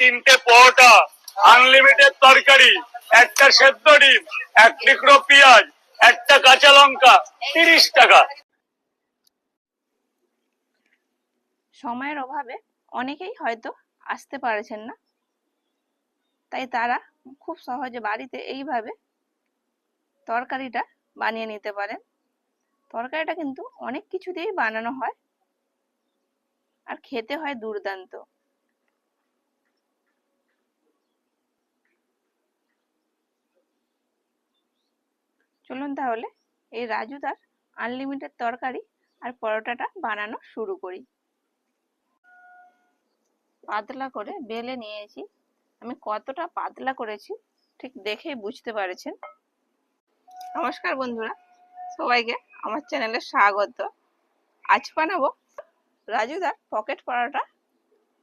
তিনটে পরোটা আনলিমিটেড তরকারি, একটা সেদ্ধ ডিম, এক টুকরো পেঁয়াজ, একটা কাঁচা লঙ্কা, তিরিশ টাকা। সময়ের অভাবে অনেকেই হয়তো আসতে পারছেন না। তাই তারা খুব সহজে বাড়িতে এইভাবে তরকারিটা বানিয়ে নিতে পারেন। তরকারিটা কিন্তু অনেক কিছু দিয়েই বানানো হয়। আর খেতে হয় দুর্দান্ত। চলুন তাহলে এই রাজুদার আনলিমিটেড তরকারি আর পরোটাটা বানানো শুরু করি। পাতলা করে বেলে নিয়েছি। আমি কতটা পাতলা করেছি ঠিক দেখেই বুঝতে পারছেন। নমস্কার বন্ধুরা, সবাইকে আমার চ্যানেলে স্বাগত। আজ বানাবো রাজুদার পকেট পরোটা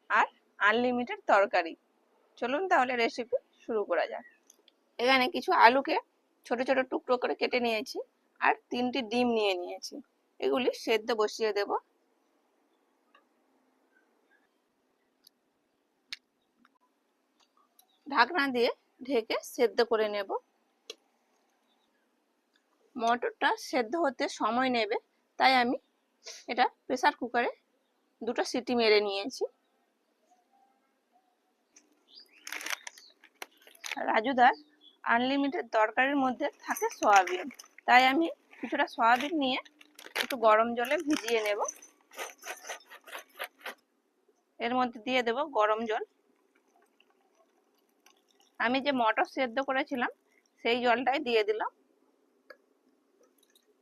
আর আনলিমিটেড তরকারি। চলুন তাহলে রেসিপি শুরু করা যাক। এখানে কিছু আলুকে ছোট ছোট টুকরো করে কেটে নিয়েছি আর তিনটি ডিম নিয়ে নিয়েছি। এগুলি সেদ্ধ বসিয়ে দেব। ঢাকনা দিয়ে ঢেকে সেদ্ধ করে নেব। মটরটা সেদ্ধ হতে সময় নেবে, তাই আমি এটা প্রেসার কুকারে দুটো সিটি মেরে নিয়েছি। রাজুদার আনলিমিটেড তরকারির মধ্যে থাকে সয়াবিন তাই আমি কিছুটা সয়াবিন নিয়ে একটু গরম জলে ভিজিয়ে নেব। এর মধ্যে দিয়ে দেব গরম জল। আমি যে মটর সেদ্ধ করেছিলাম, সেই জলটাই দিয়ে দিলাম।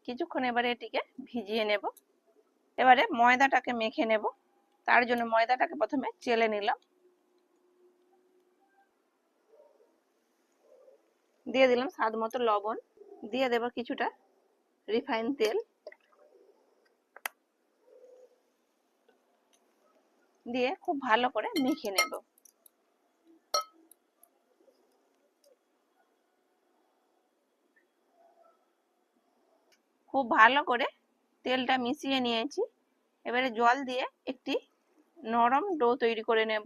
কিছুক্ষণ এবারে এটিকে ভিজিয়ে নেব। এবারে ময়দাটাকে মেখে নেব। তার জন্য ময়দাটাকে প্রথমে চেলে নিলাম। দিয়ে দিলাম স্বাদ মতো লবণ। দিয়ে দেব কিছুটা রিফাইন তেল। দিয়ে খুব ভালো করে মেখে নেব। খুব ভালো করে তেলটা মিশিয়ে নিয়েছি। এবারে জল দিয়ে একটি নরম ডো তৈরি করে নেব।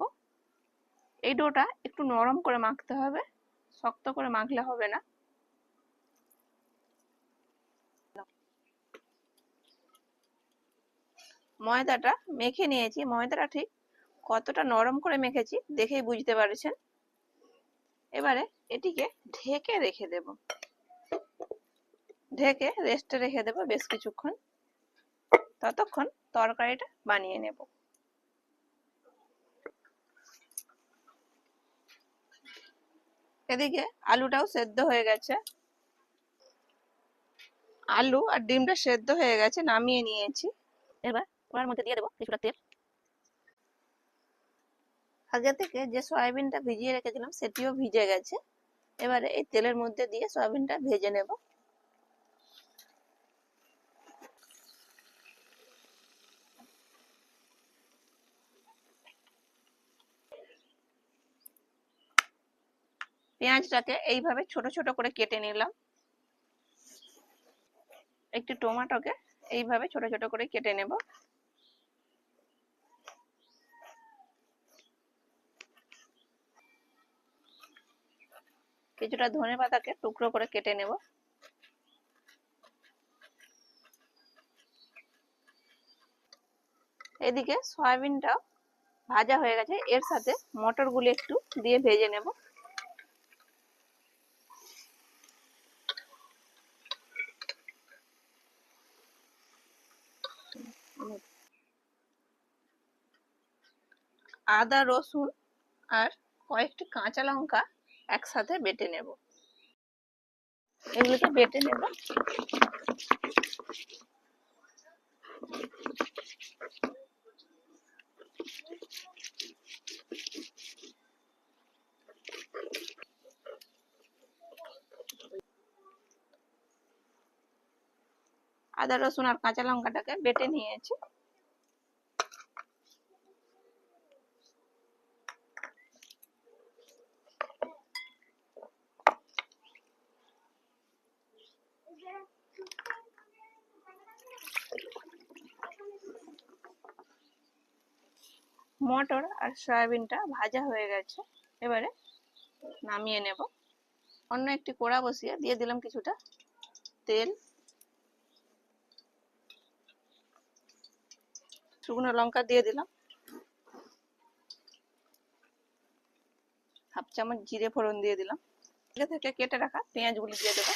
এই ডোটা একটু নরম করে মাখতে হবে। শক্ত করে মাখলে হবে না। ময়দাটা মেখে নিয়েছি। ময়দাটা ঠিক কতটা নরম করে মেখেছি দেখেই বুঝতে পারছেন। এবারে এটিকে ঢেকে রেখে দেব। ঢেকে রেস্টে রেখে দেব বেশ কিছুক্ষণ। ততক্ষণ তরকারিটা বানিয়ে নেব। এদিকে আলুটাও সেদ্ধ হয়ে গেছে। আলু আর ডিমটা সেদ্ধ হয়ে গেছে নামিয়ে নিয়েছি। এবার ওর মধ্যে দিয়ে দেবো কিছুটা তেল। আগে থেকে যে সয়াবিনটা ভিজিয়ে রেখেছিলাম সেটিও ভিজে গেছে। এবারে এই তেলের মধ্যে দিয়ে সয়াবিনটা ভেজে নেব। পেঁয়াজটাকে এইভাবে ছোট ছোট করে কেটে নিলাম। একটি টমেটোকে এইভাবে ছোট ছোট করে কেটে নেব। কিছুটা ধনে পাতাকে টুকরো করে কেটে নেব। এদিকে সয়াবিনটাও ভাজা হয়ে গেছে। এর সাথে মটরগুলো একটু দিয়ে ভেজে নেব। আদা, রসুন আর কয়েকটি কাঁচা লঙ্কা একসাথে বেটে নেব। এগুলোকে বেটে নেব। আদা, রসুন আর কাঁচা লঙ্কাটাকে বেটে নিয়েছি। মটর আর সয়াবিনটা ভাজা হয়ে গেছে। এবারে নামিয়ে নেব। অন্য একটি কড়া বসিয়ে দিয়ে দিলাম কিছুটা তেল। শুকনো লঙ্কা দিয়ে দিলাম। হাফ চামচ জিরে ফোড়ন দিয়ে দিলাম। থেকে কেটে রাখা পেঁয়াজগুলি দিয়ে দেবো।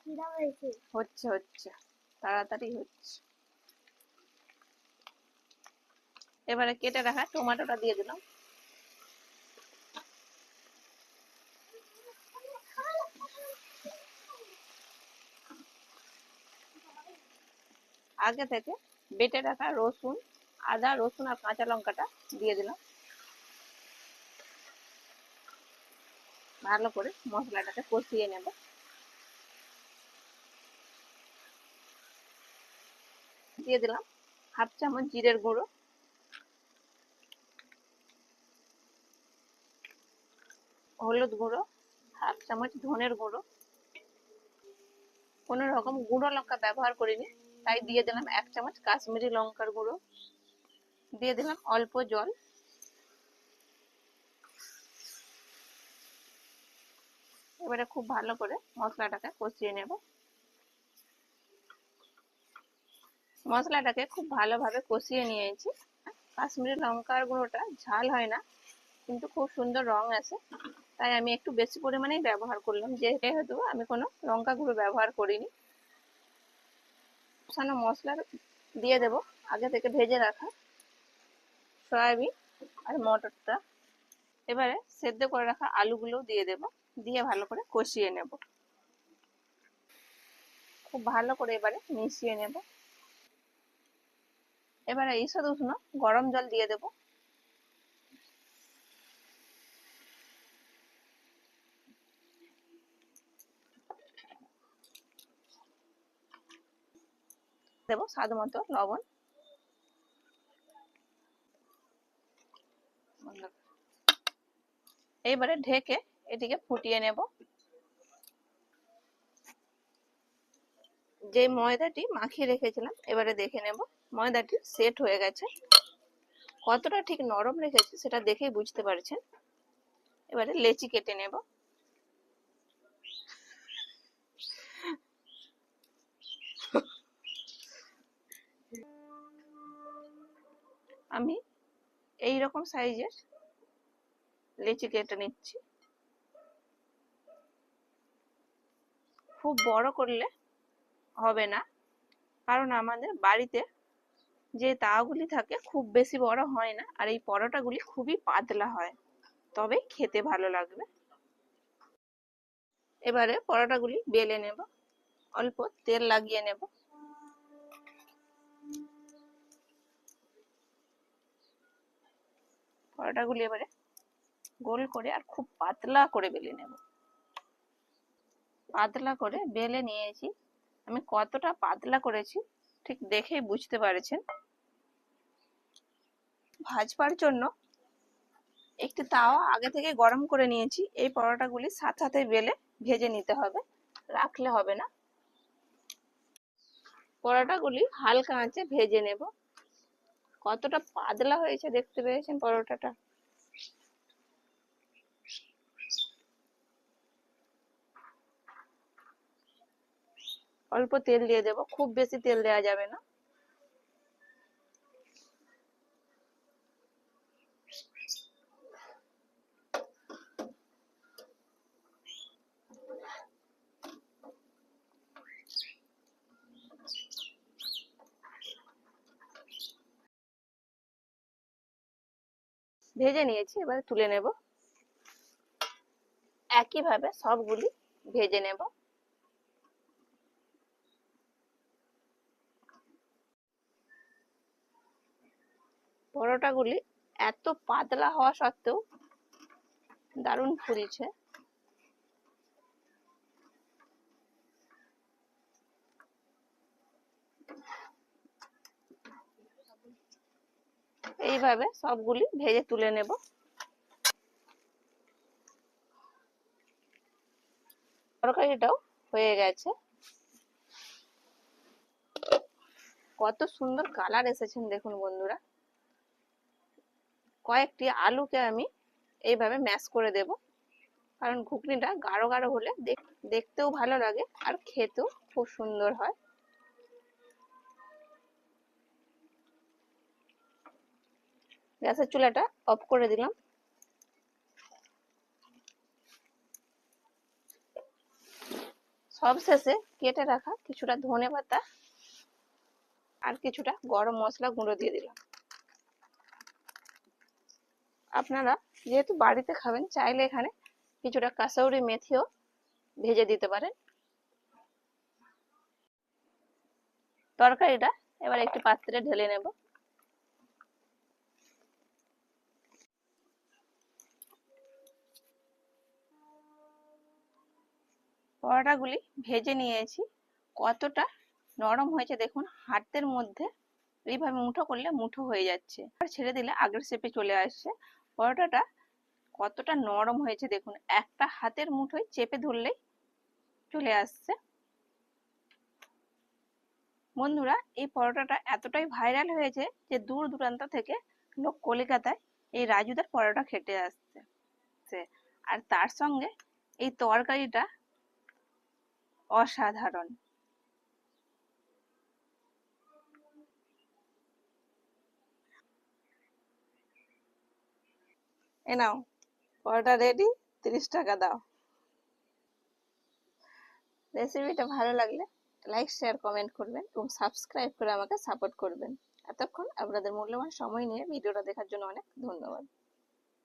খিদা হয়েছে? হচ্ছে হচ্ছে। তাড়াতাড়ি হচ্ছে। এবারে কেটে রাখা, টমেটোটা দিয়ে দিলাম। আগে থেকে বেটে রাখা রসুন, আদা, রসুন আর কাঁচা লঙ্কাটা দিয়ে দিলাম। ভালো করে মশলাটাকে কষিয়ে নেব। দিয়ে দিলাম। হাফ চামচ জিরের গুঁড়ো। হলুদ গুঁড়ো। হাফ চামচ ধনের গুঁড়ো। কোনো রকম গুঁড়ো লঙ্কা ব্যবহার করিনি, তাই দিয়ে দিলাম এক চামচ কাশ্মীরি লঙ্কার গুঁড়ো। দিয়ে দিলাম অল্প জল। এবারে খুব ভালো করে মশলাটাকে কষিয়ে নেব। মশলাটাকে খুব ভালোভাবে কষিয়ে নিয়েছি। কাশ্মীরি লঙ্কার গুঁড়োটা ঝাল হয় না, কিন্তু খুব সুন্দর রং আছে। তাই আমি একটু বেশি পরিমাণেই ব্যবহার করলাম। যেহেতু আমি কোনো লঙ্কা গুঁড়ো ব্যবহার করিনি, কষানো মশলা দিয়ে দেব, আগে থেকে ভেজে রাখা সয়াবিন আর মটরটা। এবারে সেদ্ধ করে রাখা আলুগুলো দিয়ে দেব, দিয়ে ভালো করে কষিয়ে নেব। খুব ভালো করে এবারে মিশিয়ে নেব। এবারে ঈষদ উষ্ণ গরম জল দিয়ে দেব। দেব স্বাদ মতো লবণ। এইবারে ঢেকে এটিকে ফুটিয়ে নেব। যে ময়দাটি মাখিয়ে রেখেছিলাম, এবারে দেখে নেব। ময়দাটি সেট হয়ে গেছে। কতটা ঠিক নরম রেখেছি সেটা দেখেই বুঝতে পারছেন। এবারে লেচি কেটে নেব। আমি এই রকম সাইজের লেচি কেটে নিচ্ছি। খুব বড় করলে হবে না। কারণ আমাদের বাড়িতে যে তাওয়াগুলি থাকে খুব বেশি বড় হয় না আর এই পরোটাগুলি খুবই পাতলা হয়। তবে খেতে ভালো লাগবে। এবারে পরোটাগুলি বেলে নেব। অল্প তেল লাগিয়ে নেব। পরোটাগুলি এবারে গোল করে আর খুব পাতলা করে বেলে নেব। পাতলা করে বেলে নিয়েছি। আমি কতটা পাতলা করেছি ঠিক দেখেই বুঝতে পারছেন। ভাজবার জন্য একটি তাওয়া আগে থেকে গরম করে নিয়েছি। এই পরোটাগুলি সাথে সাথে বেলে ভেজে নিতে হবে। রাখলে হবে না। পরোটাগুলি হালকা আঁচে ভেজে নেব। কতটা পাতলা হয়েছে দেখতে পেয়েছেন পরোটাটা? অল্প তেল দিয়ে দেব, খুব বেশি তেল দেওয়া যাবে না। ভেজে নিয়েছি, এবার তুলে নেব। একইভাবে সবগুলি ভেজে নেব। পরোটাগুলি এত পাতলা হওয়া সত্ত্বেও দারুণ ফুলছে। এইভাবে সবগুলি ভেজে তুলে নেব। তরকারিটাও হয়ে গেছে। কত সুন্দর কালার এসেছেন দেখুন বন্ধুরা। কয়েকটি আলুকে আমি এইভাবে ম্যাশ করে দেব। কারণ ঘুগনিটা গাঢ় গাঢ় হলে দেখ- দেখতেও ভালো লাগে আর খেতেও খুব সুন্দর হয়। গ্যাসের চুলাটা অফ করে দিলাম। সবশেষে কেটে রাখা কিছুটা ধনে পাতা আর কিছুটা গরম মশলা গুঁড়ো দিয়ে দিলাম। আপনারা যেহেতু বাড়িতে খাবেন, চাইলে এখানে কিছুটা কাসৌরি মেথিও ভেজে দিতে পারেন। তরকারিটা এবার একটি পাত্রে ঢেলে নেব। পরোটাগুলি ভেজে নিয়েছি। কতটা নরম হয়েছে দেখুন, হাতের মধ্যে। এইভাবে মুঠো করলে মুঠো হয়ে যাচ্ছে। আর ছেড়ে দিলে আগের শেপে চলে আসছে। পরোটাটা কতটা নরম হয়েছে দেখুন। একটা হাতের মুঠোয় চেপে ধরলেই চলে আসছে। বন্ধুরা, এই পরোটাটা এতটাই ভাইরাল হয়েছে যে দূর দূরান্ত থেকে লোক কলকাতায় এই রাজুদার পরোটা খেতে আসছে। আর তার সঙ্গে এই তরকারিটা অসাধারণ। এ নাও, পরোটা রেডি তিরিশ টাকা দাও। রেসিপিটা ভালো লাগলে লাইক শেয়ার কমেন্ট করবেন এবং সাবস্ক্রাইব করে আমাকে সাপোর্ট করবেন। এতক্ষণ আপনাদের মূল্যবান সময় নিয়ে ভিডিওটা দেখার জন্য অনেক ধন্যবাদ।